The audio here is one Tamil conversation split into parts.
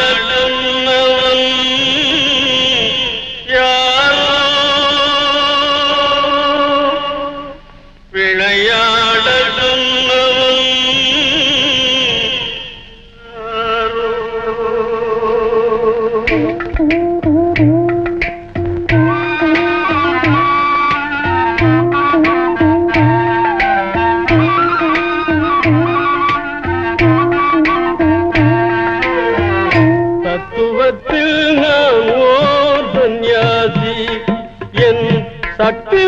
വിളയാടുന്നവൻ യാരോ വിളയാടുന്നവൻ சக்தி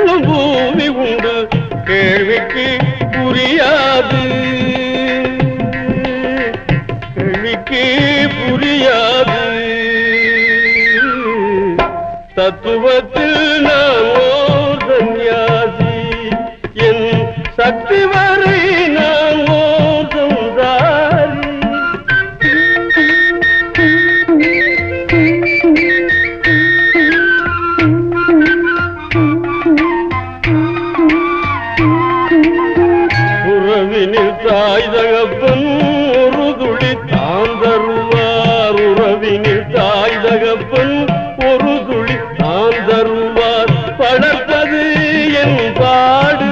எனக்குள்ளும் பூமி உண்டு கேள்விக்கு புரியாது. கேள்விக்கு புரியாது. தத்துவத்தில் நான் ஓர் சந்நியாசி. என் சக்தி வர தாய் தகப்பன் ஒரு துளி தான் தருவார் உறவினில் தாய் தகப்பன் ஒரு துளி தான் தருவார் வளர்த்தது என் பாடு.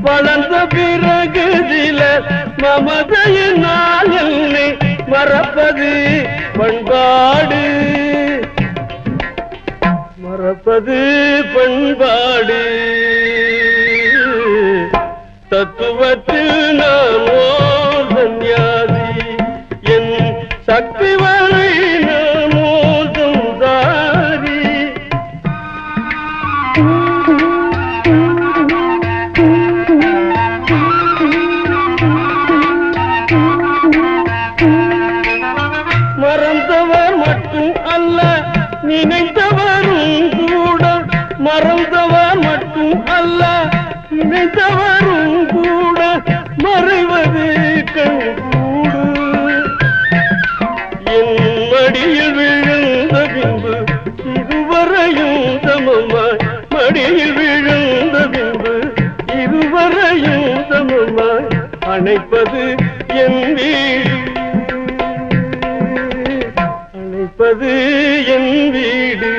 வளர்ந்த பிறகு சில மமதையினால் என்னை மறப்பது பண்பாடு. மறப்பது பண்பாடு. தத்துவத்தில் நான் ஓர் சந்நியாசி என் சக்தி வரை நான் ஓதும் தாரி. மறந்தவர் மட்டும் அல்ல நினைத்தவரும் கூட மறந்தவர் மட்டும் அல்ல. நினைத்தவரும் கூட மறைவது கண்கூடு என் மடியில் விழுந்த பின்பு இருவரையும் சமமாய் மடியில் விழுந்த பின்பு இருவரையும் சமமாய் அணைப்பது என் வீடு. அணைப்பது என் வீடு.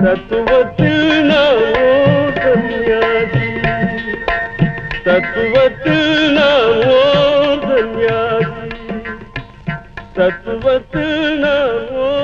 தத்துவத்தில் நான் ஓர் சந்நியாசி தத்துவத்தில் நான் ஓர் சந்நியாசி தத்துவத்தில் நான் ஓர்